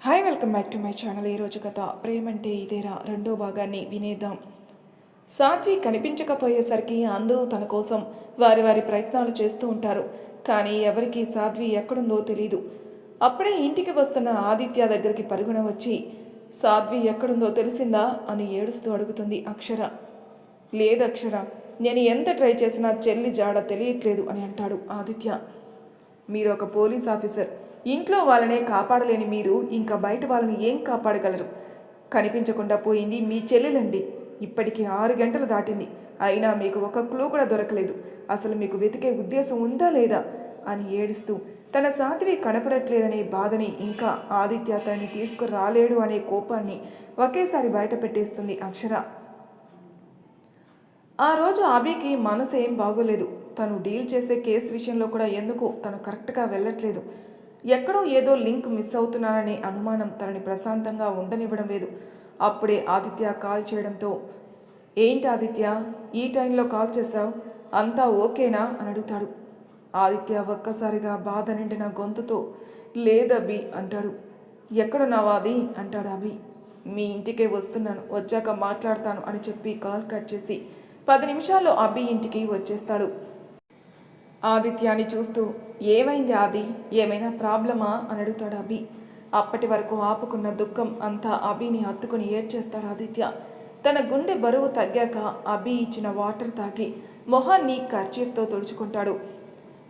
Hi welcome back to my channel ఈరోజు కథ ప్రేమంటే ఇదేరా రెండో భాగాన్ని వినేద్దాం. సాధ్వి కనిపించకపోయేసరికి అందరూ తన కోసం వారి వారి ప్రయత్నాలు చేస్తూ ఉంటారు. కానీ ఎవరికి సాధ్వి ఎక్కడుందో తెలీదు. అప్పుడే ఇంటికి వస్తున్న ఆదిత్య దగ్గరికి పరుగున వచ్చి సాధ్వి ఎక్కడుందో తెలిసిందా? అని ఏడుస్తూ అడుగుతుంది అక్షర. లేదు అక్షర నేను ఎంత ట్రై చేసినా చెల్లి జాడ తెలియట్లేదు అని అంటాడు ఆదిత్య. మీరు ఒక పోలీస్ ఆఫీసర్ ఇంట్లో వాళ్ళనే కాపాడలేని మీరు ఇంకా బయట వాళ్ళని ఏం కాపాడగలరు? కనిపించకుండా పోయింది మీ చెల్లెలండి. ఇప్పటికి ఆరు గంటలు దాటింది. అయినా మీకు ఒక క్లూ కూడా దొరకలేదు. అసలు మీకు వెతికే ఉద్దేశం ఉందా లేదా? అని ఏడుస్తూ తన సాధ్వి కనపడట్లేదనే బాధని ఇంకా ఆదిత్య తనని తీసుకురాలేడు అనే కోపాన్ని ఒకేసారి బయట పెట్టేస్తుంది అక్షర. ఆ రోజు అభికి మనసు ఏం బాగోలేదు. తను డీల్ చేసే కేసు విషయంలో కూడా ఎందుకో తను కరెక్ట్గా వెళ్ళట్లేదు. ఎక్కడో ఏదో లింక్ మిస్ అవుతున్నాననే అనుమానం తనని ప్రశాంతంగా ఉండనివ్వడం లేదు. అప్పుడే ఆదిత్య కాల్ చేయడంతో ఏంటి ఆదిత్య? ఈ టైంలో కాల్ చేశావు? అంతా ఓకేనా? అని అడుగుతాడు. ఆదిత్య ఒక్కసారిగా బాధ నిండిన గొంతుతో లేదబ్బి అంటాడు. ఎక్కడున్నావా అది అంటాడు అభి. మీ ఇంటికే వస్తున్నాను. వచ్చాక మాట్లాడతాను అని చెప్పి కాల్ కట్ చేసి పది నిమిషాల్లో అభి ఇంటికి వచ్చేస్తాడు. ఆదిత్యాన్ని చూస్తూ ఏమైంది ఆది? ఏమైనా ప్రాబ్లమా? అని అడుగుతాడు అభి. అప్పటి వరకు ఆపుకున్న దుఃఖం అంతా అభిని హత్తుకుని ఏడ్చేస్తాడు ఆదిత్య. తన గుండె బరువు తగ్గాక అభి ఇచ్చిన వాటర్ తాగి మొహాన్ని కర్చీఫ్తో తుడుచుకుంటాడు.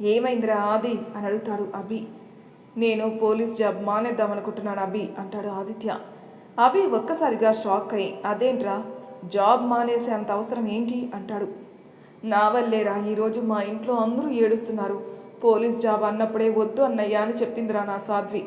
ఏమైందిరా ఆది? అని అడుగుతాడు అభి. నేను పోలీస్ జాబ్ మానేద్దామనుకుంటున్నాను అభి అంటాడు ఆదిత్య. అభి ఒక్కసారిగా షాక్ అయి అదేంట్రా? జాబ్ మానేసే అంత అవసరం ఏంటి? అంటాడు. నా వల్లేరా ఈరోజు మా ఇంట్లో అందరూ ఏడుస్తున్నారు. పోలీస్ జాబ్ అన్నప్పుడే వద్దు అన్నయ్య అని చెప్పిందిరా నా సాధ్వి.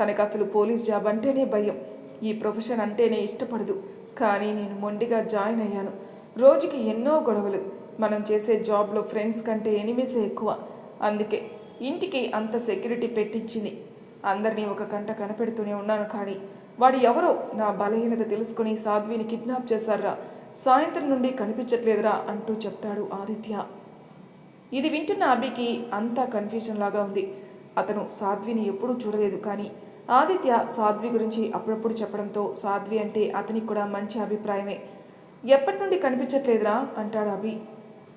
తనకు అసలు పోలీస్ జాబ్ అంటేనే భయం. ఈ ప్రొఫెషన్ అంటేనే ఇష్టపడదు. కానీ నేను మొండిగా జాయిన్ అయ్యాను. రోజుకి ఎన్నో గొడవలు. మనం చేసే జాబ్లో ఫ్రెండ్స్ కంటే ఎనిమిసే ఎక్కువ. అందుకే ఇంటికి అంత సెక్యూరిటీ పెట్టించింది. అందరినీ ఒక కంట కనపెడుతూనే ఉన్నాను కానీ వాడు ఎవరో నా బలహీనత తెలుసుకుని సాధ్విని కిడ్నాప్ చేశారా సాయంత్రం నుండి కనిపించట్లేదురా అంటూ చెప్తాడు ఆదిత్య. ఇది వింటున్న అభికి అంతా కన్ఫ్యూజన్ లాగా ఉంది. అతను సాధ్విని ఎప్పుడూ చూడలేదు కానీ ఆదిత్య సాధ్వి గురించి అప్పుడప్పుడు చెప్పడంతో సాధ్వి అంటే అతనికి కూడా మంచి అభిప్రాయమే. ఎప్పటి నుండి కనిపించట్లేదురా అంటాడు అభి.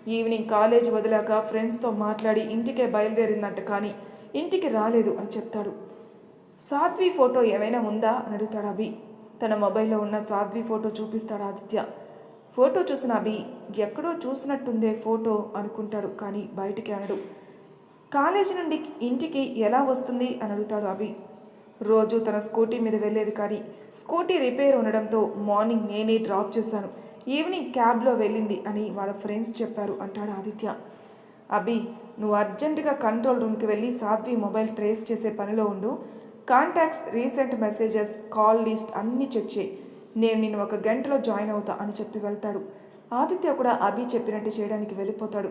ఈవినింగ్ కాలేజ్ వదిలాక ఫ్రెండ్స్తో మాట్లాడి ఇంటికే బయలుదేరిందంట కానీ ఇంటికి రాలేదు అని చెప్తాడు. సాధ్వి ఫోటో ఏమైనా ఉందా అని అడుగుతాడు అభి. తన మొబైల్లో ఉన్న సాధ్వి ఫోటో చూపిస్తాడు ఆదిత్య. ఫోటో చూసిన అభి ఎక్కడో చూసినట్టుందే ఫోటో అనుకుంటాడు కానీ బయటికి అనడు. కాలేజీ నుండి ఇంటికి ఎలా వస్తుంది? అని అడుగుతాడు అభి. రోజు తన స్కూటీ మీద వెళ్ళేది కానీ స్కూటీ రిపేర్ ఉండడంతో మార్నింగ్ నేనే డ్రాప్ చేశాను. ఈవినింగ్ క్యాబ్లో వెళ్ళింది అని వాళ్ళ ఫ్రెండ్స్ చెప్పారు అంటాడు ఆదిత్య. అభి నువ్వు అర్జెంటుగా కంట్రోల్ రూమ్కి వెళ్ళి సాధ్వి మొబైల్ ట్రేస్ చేసే పనిలో ఉండు. Contacts recent messages call list అన్నీ చెక్ చేయి. నేను నిన్ను ఒక గంటలో జాయిన్ అవుతా అని చెప్పి వెళ్తాడు. ఆదిత్య కూడా అభి చెప్పినట్టు చేయడానికి వెళ్ళిపోతాడు.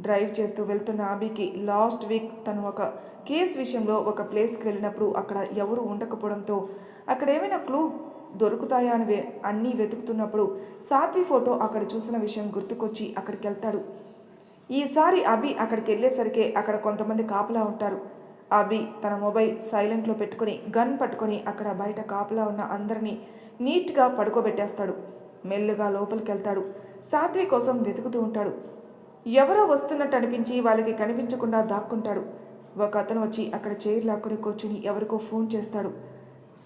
డ్రైవ్ చేస్తూ వెళ్తున్న అభికి లాస్ట్ వీక్ తను ఒక కేస్ విషయంలో ఒక ప్లేస్కి వెళ్ళినప్పుడు అక్కడ ఎవరు ఉండకపోవడంతో అక్కడ ఏమైనా క్లూ దొరుకుతాయా అని అన్నీ వెతుకుతున్నప్పుడు సాత్వి ఫోటో అక్కడ చూసిన విషయం గుర్తుకొచ్చి అక్కడికి వెళ్తాడు. ఈసారి అభి అక్కడికి వెళ్ళేసరికి అక్కడ కొంతమంది కాపలా ఉంటారు. అభి తన మొబైల్ సైలెంట్లో పెట్టుకొని గన్ పట్టుకొని అక్కడ బయట కాపలా ఉన్న అందరినీ నీట్గా పడుకోబెట్టేస్తాడు. మెల్లగా లోపలికి వెళ్తాడు సాత్వి కోసం వెతుకుతూ ఉంటాడు. ఎవరో వస్తున్నట్టు అనిపించి వాళ్ళకి కనిపించకుండా దాక్కుంటాడు. ఒక అతను వచ్చి అక్కడ చైర్ లాక్కుని కూర్చుని ఎవరికో ఫోన్ చేస్తాడు.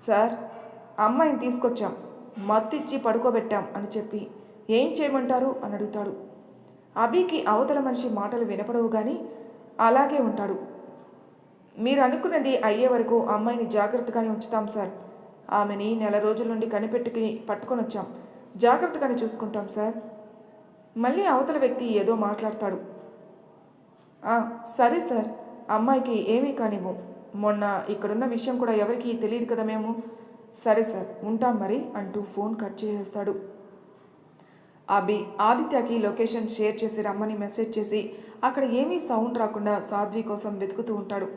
సార్ అమ్మాయిని తీసుకొచ్చాం. మత్తిచ్చి పడుకోబెట్టాం అని చెప్పి ఏం చేయమంటారు? అని అడుగుతాడు. అభికి అవతల మనిషి మాటలు వినపడవు కానీ అలాగే ఉంటాడు. మీరు అనుకున్నది అయ్యే వరకు అమ్మాయిని జాగ్రత్తగానే ఉంచుతాం సార్. ఆమెని నెల రోజుల నుండి కనిపెట్టుకుని పట్టుకొని వచ్చాం. జాగ్రత్తగానే చూసుకుంటాం సార్. మళ్ళీ అవతల వ్యక్తి ఏదో మాట్లాడతాడు. సరే సార్. అమ్మాయికి ఏమీ కానివ్వు. మొన్న ఇక్కడున్న విషయం కూడా ఎవరికీ తెలియదు కదా మేము. సరే సార్. ఉంటాం మరి అంటూ ఫోన్ కట్ చేసేస్తాడు. అభి ఆదిత్యకి లొకేషన్ షేర్ చేసి రమ్మని మెసేజ్ చేసి అక్కడ ఏమీ సౌండ్ రాకుండా సాధ్వి కోసం వెతుకుతూ ఉంటాడు.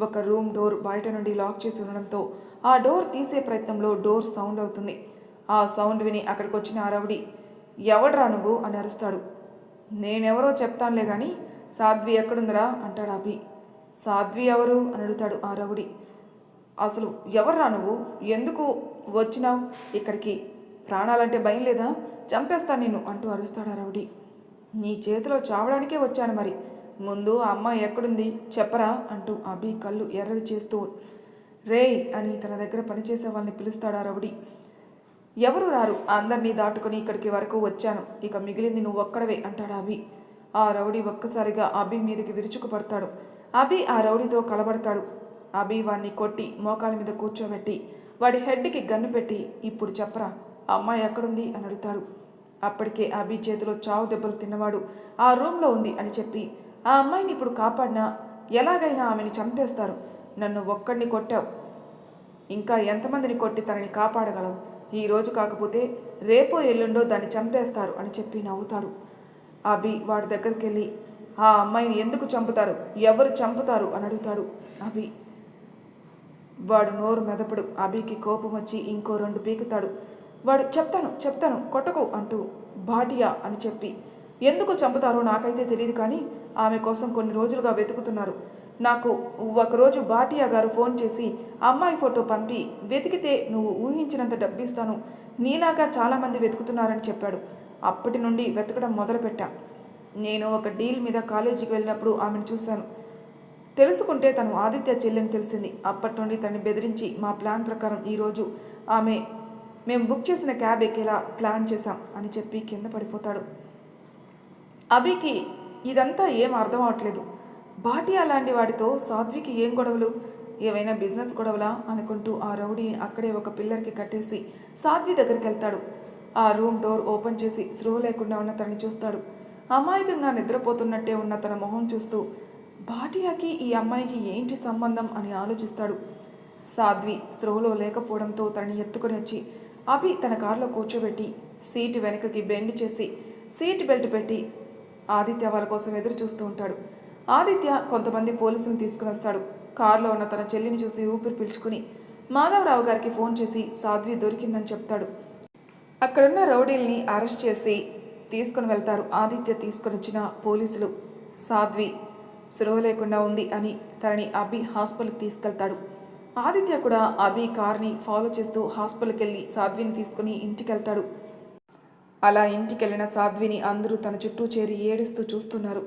ఒక రూమ్ డోర్ బయట నుండి లాక్ చేసి ఉండడంతో ఆ డోర్ తీసే ప్రయత్నంలో డోర్ సౌండ్ అవుతుంది. ఆ సౌండ్ విని అక్కడికి వచ్చిన ఆ ఎవడ్రా నువ్వు? అని అరుస్తాడు. నేనెవరో చెప్తానులే కానీ సాధ్వి ఎక్కడుందిరా? అంటాడు అభి. సాధ్వి ఎవరు? అని అడుగుతాడు ఆ అసలు ఎవర్రా నువ్వు? ఎందుకు వచ్చినావు ఇక్కడికి? ప్రాణాలంటే భయం లేదా? చంపేస్తాను నిన్ను అంటూ అరుస్తాడు ఆ రౌడీ. నీ చేతిలో చావడానికే వచ్చాను మరి. ముందు ఆ అమ్మాయి ఎక్కడుంది? చెప్పరా అంటూ అభి కళ్ళు ఎర్రవి చేస్తూ రేయ్ అని తన దగ్గర పనిచేసే వాళ్ళని పిలుస్తాడా రౌడీ? ఎవరు రారు? అందరినీ దాటుకుని ఇక్కడికి వరకు వచ్చాను. ఇక మిగిలింది నువ్వు ఒక్కడవే అంటాడు అభి. ఆ రౌడీ ఒక్కసారిగా అభి మీదకి విరుచుకుపడతాడు. అభి ఆ రౌడీతో కలబడతాడు. అభి వాడిని కొట్టి మోకాల మీద కూర్చోబెట్టి వాడి హెడ్కి గన్ను పెట్టి ఇప్పుడు చెప్పరా అమ్మాయి ఎక్కడుంది? అని అడుగుతాడు. అప్పటికే అభి చేతిలో చావు దెబ్బలు తిన్నవాడు ఆ రూమ్లో ఉంది అని చెప్పి ఆ అమ్మాయిని ఇప్పుడు కాపాడినా ఎలాగైనా ఆమెని చంపేస్తారు. నన్ను ఒక్కడిని కొట్టావు. ఇంకా ఎంతమందిని కొట్టి తనని కాపాడగలవు? ఈ రోజు కాకపోతే రేపో ఎల్లుండో దాన్ని చంపేస్తారు అని చెప్పి నవ్వుతాడు. అభి వాడి దగ్గరికి వెళ్ళి ఆ అమ్మాయిని ఎందుకు చంపుతారు? ఎవరు చంపుతారు? అని అడుగుతాడు అభి. వాడు నోరు మెదపడు. అభికి కోపం వచ్చి ఇంకో రెండు పీకుతాడు. వాడు చెప్తాను చెప్తాను కొట్టకు అంటూ భాటియా అని చెప్పి ఎందుకు చంపుతారో నాకైతే తెలియదు కానీ ఆమె కోసం కొన్ని రోజులుగా వెతుకుతున్నారు. నాకు ఒకరోజు బాటియా గారు ఫోన్ చేసి అమ్మాయి ఫోటో పంపి వెతికితే నువ్వు ఊహించినంత డబ్బిస్తాను. నీలాగా చాలామంది వెతుకుతున్నారని చెప్పాడు. అప్పటి నుండి వెతకడం మొదలుపెట్టా. నేను ఒక డీల్ మీద కాలేజీకి వెళ్ళినప్పుడు ఆమెను చూశాను. తెలుసుకుంటే తను ఆదిత్య చెల్లెని తెలిసింది. అప్పటి నుండి తనని బెదిరించి మా ప్లాన్ ప్రకారం ఈరోజు ఆమె మేము బుక్ చేసిన క్యాబ్ ఎక్కేలా ప్లాన్ చేశాం అని చెప్పి కింద పడిపోతాడు. అభికి ఇదంతా ఏం అర్థం అవట్లేదు. భాటియా లాంటి వాడితో సాధ్వికి ఏం గొడవలు? ఏవైనా బిజినెస్ గొడవలా? అనుకుంటూ ఆ రౌడీని అక్కడే ఒక పిల్లర్కి కట్టేసి సాధ్వి దగ్గరికి వెళ్తాడు. ఆ రూమ్ డోర్ ఓపెన్ చేసి స్రో లేకుండా ఉన్న తనని చూస్తాడు. అమాయకంగా నిద్రపోతున్నట్టే ఉన్న తన మొహం చూస్తూ భాటియాకి ఈ అమ్మాయికి ఏంటి సంబంధం అని ఆలోచిస్తాడు. సాధ్వి స్రోలో లేకపోవడంతో తనని ఎత్తుకొని వచ్చి అభి తన కారులో కూర్చోబెట్టి సీటు వెనకకి బెండ్ చేసి సీట్ బెల్ట్ పెట్టి ఆదిత్య వాళ్ళ కోసం ఎదురు చూస్తూ ఉంటాడు. ఆదిత్య కొంతమంది పోలీసులు తీసుకుని వస్తాడు. కారులో ఉన్న తన చెల్లిని చూసి ఊపిరి పీల్చుకుని మాధవరావు గారికి ఫోన్ చేసి సాధ్వి దొరికిందని చెప్తాడు. అక్కడున్న రౌడీల్ని అరెస్ట్ చేసి తీసుకుని వెళ్తారు ఆదిత్య తీసుకుని వచ్చిన పోలీసులు. సాధ్వి సులువ లేకుండా ఉంది అని తనని అభి హాస్పిటల్కి తీసుకెళ్తాడు. ఆదిత్య కూడా అభి కార్ని ఫాలో చేస్తూ హాస్పిటల్కి వెళ్ళి సాధ్విని తీసుకుని ఇంటికి వెళ్తాడు. అలా ఇంటికెళ్ళిన సాధ్విని అందరూ తన చుట్టూ చేరి ఏడుస్తూ చూస్తున్నారు.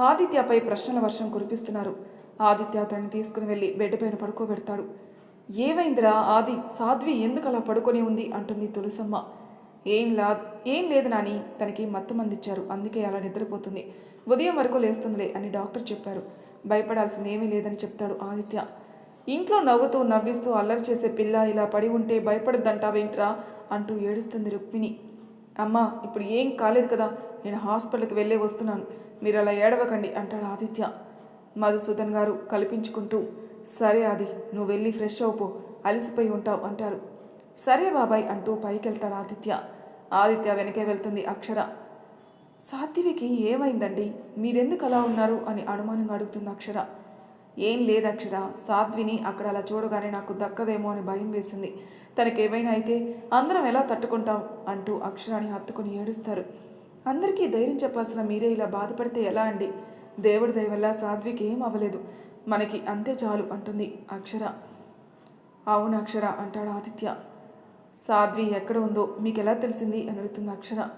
ఆదిత్యపై ప్రశ్నల వర్షం కురిపిస్తున్నారు. ఆదిత్య తనని తీసుకుని వెళ్ళి బెడ్ పైన పడుకోబెడతాడు. ఏవైందిరా ఆది? సాధ్వి ఎందుకు అలా పడుకొని ఉంది? అంటుంది తులసమ్మ. ఏం లా ఏం లేదు నాని తనకి మత్తు మందిచ్చారు. అందుకే అలా నిద్రపోతుంది. ఉదయం వరకు లేస్తుందిలే అని డాక్టర్ చెప్పారు. భయపడాల్సింది ఏమీ లేదని చెప్తాడు ఆదిత్య. ఇంట్లో నవ్వుతూ నవ్విస్తూ అల్లరి చేసే పిల్ల ఇలా పడి ఉంటే భయపడద్దంటావేంట్రా? అంటూ ఏడుస్తుంది రుక్మిణి. అమ్మా ఇప్పుడు ఏం కాలేదు కదా నేను హాస్పిటల్కి వెళ్ళే వస్తున్నాను. మీరు అలా ఏడవకండి అంటాడు ఆదిత్య. మధుసూదన్ గారు కల్పించుకుంటూ సరే ఆది నువ్వు వెళ్ళి ఫ్రెష్ అవుపో అలసిపోయి ఉంటావు అంటారు. సరే బాబాయ్ అంటూ పైకి వెళ్తాడు ఆదిత్య. ఆదిత్య వెనకే వెళ్తుంది అక్షర. సాత్వికి ఏమైందండి? మీరెందుకు అలా ఉన్నారు అని అనుమానంగా అడుగుతుంది అక్షర. ఏం లేదు అక్షర సాధ్విని అక్కడ అలా చూడగానే నాకు దక్కదేమో అని భయం వేసింది. తనకేమైనా అయితే అందరం ఎలా తట్టుకుంటాం అంటూ అక్షరాన్ని హత్తుకుని ఏడుస్తారు. అందరికీ ధైర్యం చెప్పాల్సిన మీరే ఇలా బాధపడితే ఎలా అండి? దేవుడి దయ వల్ల సాధ్వికి ఏం అవ్వలేదు. మనకి అంతే చాలు అంటుంది అక్షర అవును అక్షర అంటాడు ఆదిత్య. సాధ్వి ఎక్కడ ఉందో మీకు ఎలా తెలిసింది? అని అడుగుతుంది అక్షర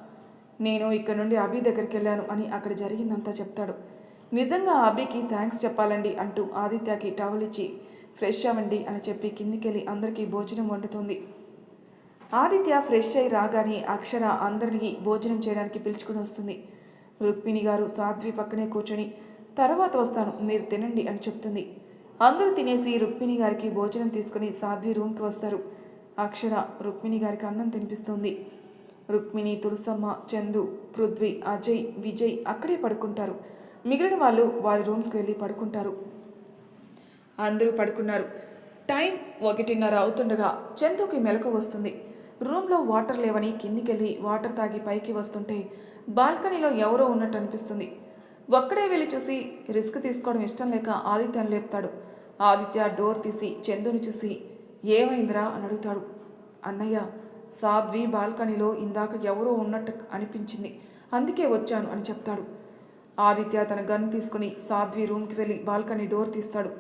నేను ఇక్కడ నుండి అభి దగ్గరికి వెళ్ళాను అని అక్కడ జరిగిందంతా చెప్తాడు. నిజంగా అభికి థ్యాంక్స్ చెప్పాలండి అంటూ ఆదిత్యకి టవల్ ఇచ్చి ఫ్రెష్ అవ్వండి అని చెప్పి కిందికెళ్ళి అందరికీ భోజనం వండుతుంది. ఆదిత్య ఫ్రెష్ అయి రాగానే అక్షర అందరినీ భోజనం చేయడానికి పిలుచుకుని వస్తుంది. రుక్మిణి గారు సాధ్వి పక్కనే కూర్చొని తర్వాత వస్తాను మీరు తినండి అని చెప్తుంది. అందరూ తినేసి రుక్మిణి గారికి భోజనం తీసుకుని సాధ్వి రూమ్కి వస్తారు. అక్షర రుక్మిణి గారికి అన్నం తినిపిస్తుంది. రుక్మిణి తులసమ్మ చందు పృథ్వీ అజయ్ విజయ్ అక్కడే పడుకుంటారు. మిగిలిన వాళ్ళు వారి రూమ్స్కి వెళ్ళి పడుకుంటారు. అందరూ పడుకున్నారు. టైం ఒకటిన్నర అవుతుండగా చందుకి మెలకు వస్తుంది. రూమ్లో వాటర్ లేవని కిందికెళ్ళి వాటర్ తాగి పైకి వస్తుంటే బాల్కనీలో ఎవరో ఉన్నట్టు అనిపిస్తుంది. ఒక్కడే వెళ్ళి చూసి రిస్క్ తీసుకోవడం ఇష్టం లేక ఆదిత్యను లేపుతాడు. ఆదిత్య డోర్ తీసి చందుని చూసి ఏమైందిరా అని అడుగుతాడు. అన్నయ్య సాధ్వి బాల్కనీలో ఇందాక ఎవరో ఉన్నట్టు అనిపించింది. అందుకే వచ్చాను అని చెప్తాడు. ఆదిత్య తన గన్ తీసుకుని సాధ్వి రూమ్కి వెళ్ళి బాల్కనీ డోర్ తీస్తాడు.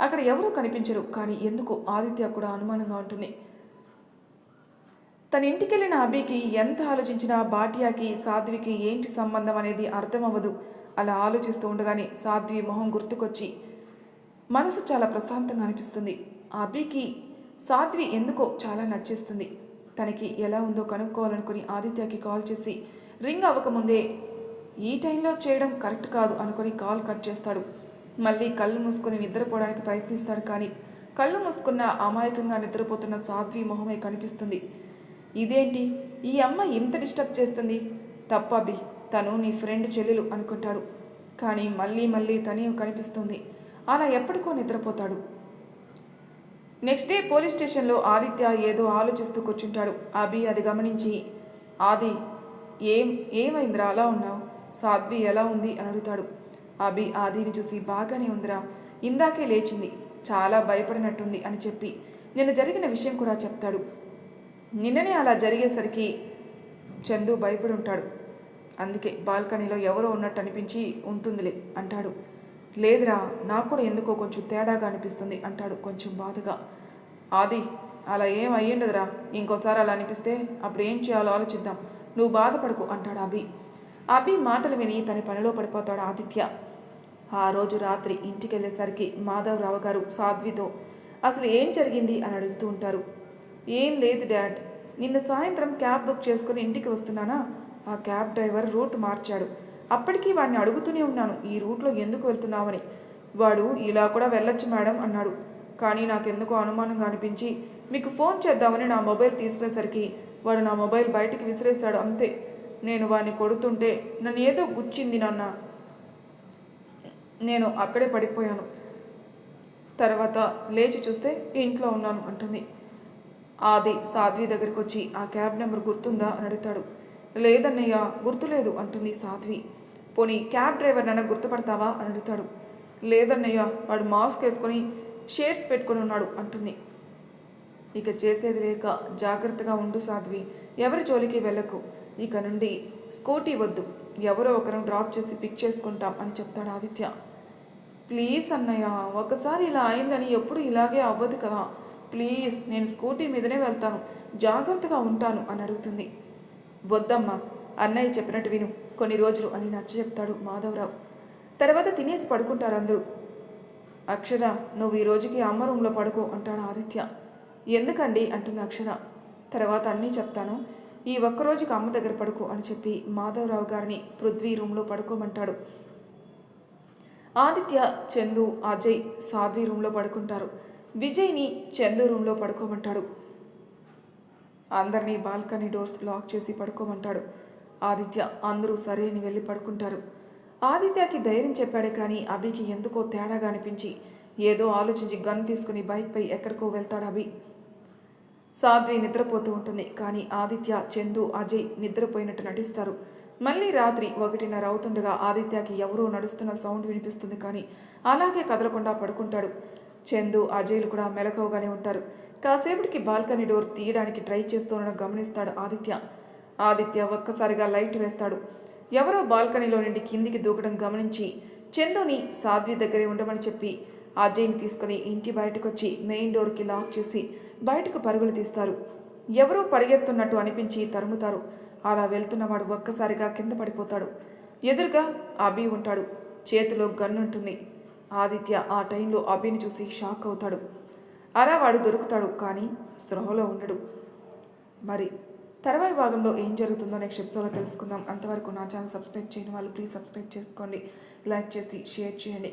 అక్కడ ఎవరూ కనిపించరు కానీ ఎందుకో ఆదిత్య కూడా అనుమానంగా ఉంటుంది. తన ఇంటికెళ్ళిన అభికి ఎంత ఆలోచించినా భాటియాకి సాధ్వికి ఏంటి సంబంధం అనేది అర్థమవ్వదు. అలా ఆలోచిస్తూ ఉండగానే సాధ్వి మొహం గుర్తుకొచ్చి మనసు చాలా ప్రశాంతంగా అనిపిస్తుంది. ఆ అభికి సాధ్వి ఎందుకో చాలా నచ్చేస్తుంది. తనకి ఎలా ఉందో కనుక్కోవాలనుకుని ఆదిత్యకి కాల్ చేసి రింగ్ అవ్వకముందే ఈ టైంలో చేయడం కరెక్ట్ కాదు అనుకుని కాల్ కట్ చేస్తాడు. మళ్ళీ కళ్ళు మూసుకుని నిద్రపోవడానికి ప్రయత్నిస్తాడు కానీ కళ్ళు మూసుకున్న అమాయకంగా నిద్రపోతున్న సాధ్వి మొహమే కనిపిస్తుంది. ఇదేంటి? ఈ అమ్మ ఇంత డిస్టర్బ్ చేస్తుంది? తప్పబి తను నీ ఫ్రెండ్ చెల్లెలు అనుకుంటాడు. కానీ మళ్ళీ మళ్ళీ తనే కనిపిస్తుంది. అలా ఎప్పటికో నిద్రపోతాడు. నెక్స్ట్ డే పోలీస్ స్టేషన్లో ఆదిత్య ఏదో ఆలోచిస్తూ కూర్చుంటాడు. అభి అది గమనించి ఆది ఏం ఏమైందిరా? అలా ఉన్నావు? సాధ్వి ఎలా ఉంది అని అడుగుతాడు. అభి ఆదిని చూసి బాగానే ఉందిరా. ఇందాకే లేచింది. చాలా భయపడినట్టుంది అని చెప్పి నిన్న జరిగిన విషయం కూడా చెప్తాడు. నిన్ననే అలా జరిగేసరికి చందు భయపడి ఉంటాడు అందుకే బాల్కనీలో ఎవరో ఉన్నట్టు అనిపించి ఉంటుందిలే అంటాడు. లేదురా నాకు కూడా ఎందుకో కొంచెం తేడాగా అనిపిస్తుంది అంటాడు కొంచెం బాధగా. ఆది అలా ఏం అయ్యిండదురా. ఇంకోసారి అలా అనిపిస్తే అప్పుడు ఏం చేయాలో ఆలోచిద్దాం. నువ్వు బాధపడకు అంటాడు అభి. అభి మాటలు విని తన పనిలో పడిపోతాడు ఆదిత్య. ఆ రోజు రాత్రి ఇంటికి వెళ్ళేసరికి మాధవరావు గారు సాధ్వితో అసలు ఏం జరిగింది? అని అడుగుతూ ఉంటారు. ఏం లేదు డాడ్ నిన్న సాయంత్రం క్యాబ్ బుక్ చేసుకుని ఇంటికి వస్తున్నానా? ఆ క్యాబ్ డ్రైవర్ రూట్ మార్చాడు. అప్పటికీ వాడిని అడుగుతూనే ఉన్నాను ఈ రూట్లో ఎందుకు వెళ్తున్నావని. వాడు ఇలా కూడా వెళ్ళొచ్చు మేడం అన్నాడు. కానీ నాకెందుకో అనుమానంగా అనిపించి మీకు ఫోన్ చేద్దామని నా మొబైల్ తీసుకునేసరికి వాడు నా మొబైల్ బయటికి విసిరేశాడు అంతే. నేను వాడిని కొడుతుంటే నన్ను ఏదో గుచ్చింది నాన్న. నేను అక్కడే పడిపోయాను. తర్వాత లేచి చూస్తే ఇంట్లో ఉన్నాను అంటుంది. ఆది సాధ్వి దగ్గరికి వచ్చి ఆ క్యాబ్ నెంబర్ గుర్తుందా? అని అడుగుతాడు. లేదన్నయ్య గుర్తులేదు అంటుంది సాధ్వి. పోనీ క్యాబ్ డ్రైవర్ నన్ను గుర్తుపడతావా? అని అడుగుతాడు. లేదన్నయ్య వాడు మాస్క్ వేసుకొని షేడ్స్ పెట్టుకొని ఉన్నాడు అంటుంది. ఇక చేసేది లేక జాగ్రత్తగా ఉండు సాధ్వి. ఎవరి జోలికి వెళ్ళకు. ఇక నుండి స్కూటీ వద్దు. ఎవరో ఒకరం డ్రాప్ చేసి పిక్ చేసుకుంటాం అని చెప్తాడు ఆదిత్య. ప్లీజ్ అన్నయ్య ఒకసారి ఇలా అయిందని ఎప్పుడు ఇలాగే అవ్వదు కదా. ప్లీజ్ నేను స్కూటీ మీదనే వెళ్తాను. జాగ్రత్తగా ఉంటాను అని అడుగుతుంది. వద్దమ్మా అన్నయ్య చెప్పినట్టు విను. కొన్ని రోజులు అని నచ్చ చెప్తాడు మాధవరావు. తర్వాత తినేసి పడుకుంటారు అందరూ. అక్షర నువ్వు ఈ రోజుకి అమ్మ రూమ్లో పడుకో అంటాడు ఆదిత్య. ఎందుకండి? అంటుంది అక్షర. తర్వాత అన్నీ చెప్తాను. ఈ ఒక్క రోజుకి అమ్మ దగ్గర పడుకో అని చెప్పి మాధవరావు గారిని పృథ్వీ రూమ్లో పడుకోమంటాడు. ఆదిత్య చందు అజయ్ సాధ్వి రూమ్లో పడుకుంటారు. విజయ్ని చందు రూమ్లో పడుకోమంటాడు. అందరినీ బాల్కనీ డోర్స్ లాక్ చేసి పడుకోమంటాడు. ఆదిత్య అందరూ సరే అని వెళ్ళి పడుకుంటారు. ఆదిత్యకి ధైర్యం చెప్పాడే కానీ అభికి ఎందుకో తేడాగా అనిపించి ఏదో ఆలోచించి గన్ తీసుకుని బైక్పై ఎక్కడికో వెళ్తాడు అభి. సాధ్వి నిద్రపోతూ ఉంటుంది. కానీ ఆదిత్య చందు అజయ్ నిద్రపోయినట్టు నటిస్తారు. మళ్ళీ రాత్రి ఒకటిన్నర అవుతుండగా ఆదిత్యకి ఎవరో నడుస్తున్న సౌండ్ వినిపిస్తుంది కానీ అలాగే కదలకుండా పడుకుంటాడు. చందు అజయ్లు కూడా మెలకువగానే ఉంటారు. కాసేపటికి బాల్కనీ డోర్ తీయడానికి ట్రై చేస్తూనని గమనిస్తాడు ఆదిత్య. ఆదిత్య ఒక్కసారిగా లైట్ వేస్తాడు. ఎవరో బాల్కనీలో నుండి కిందికి దూకడం గమనించి చందుని సాధ్వి దగ్గరే ఉండమని చెప్పి అజయ్ని తీసుకుని ఇంటి బయటకొచ్చి మెయిన్ డోర్కి లాక్ చేసి బయటకు పరుగులు తీస్తారు. ఎవరో పరిగెడుతున్నట్టు అనిపించి తరుముతారు. అలా వెళ్తున్నవాడు ఒక్కసారిగా కింద పడిపోతాడు. ఎదురుగా అభి ఉంటాడు. చేతిలో గన్నుంటుంది ఆదిత్య ఆ టైంలో అభిని చూసి షాక్ అవుతాడు. అలా వాడు దొరుకుతాడు కానీ స్పృహలో ఉండడు. మరి తర్వాయి భాగంలో ఏం జరుగుతుందో నెక్స్ట్ ఎపిసోడ్లో తెలుసుకుందాం. అంతవరకు నా ఛానల్ సబ్స్క్రైబ్ చేయని వాళ్ళు ప్లీజ్ సబ్స్క్రైబ్ చేసుకోండి. లైక్ చేసి షేర్ చేయండి.